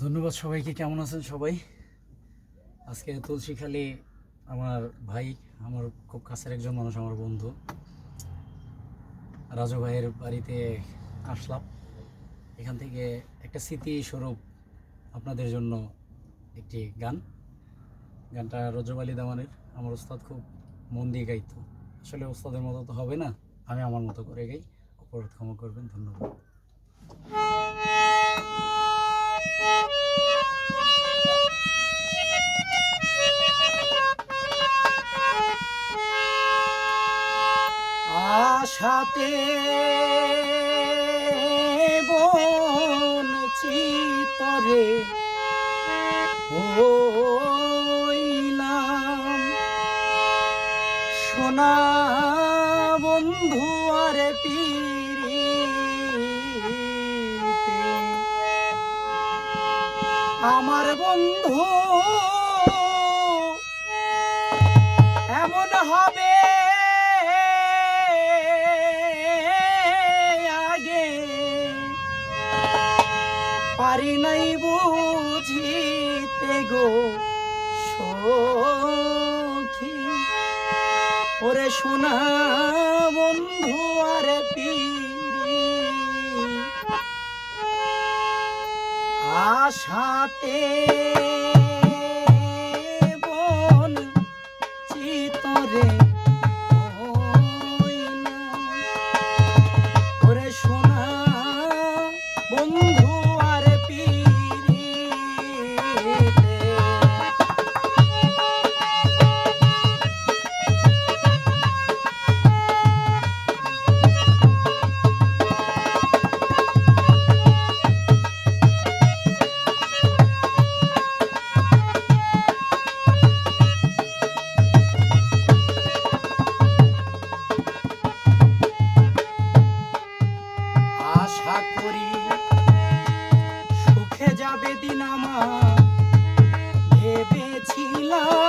ধন্যবাদ সবাইকে, কেমন আছেন সবাই? আজকে তুলসীখালি আমার ভাই, আমার খুব কাছের একজন মানুষ, আমার বন্ধু। রাজু ভাইয়ের বাড়িতে আসলাম। এখান থেকে একটা স্মৃতি স্বরূপ আপনাদের জন্য একটি গান। গানটা রজব আলী দামানের, আমার ওস্তাদ খুব মন দিয়ে গাইতো। আসলে ওস্তাদের মতো তো হবে না, আমি আমার মতো করে গাই। অপরাধ ক্ষমা করবেন, ধন্যবাদ। আশাতে বন চিতরে হইলাম সোনা বন্ধু আর পিরিতে আমার বন্ধু পারি নাই বুঝিতে গো সখী ওরে সোনা বন্ধু আর পিরি, আশাতে বন চিতরে। ওরে সোনা বন্ধু ভেবেছিলাম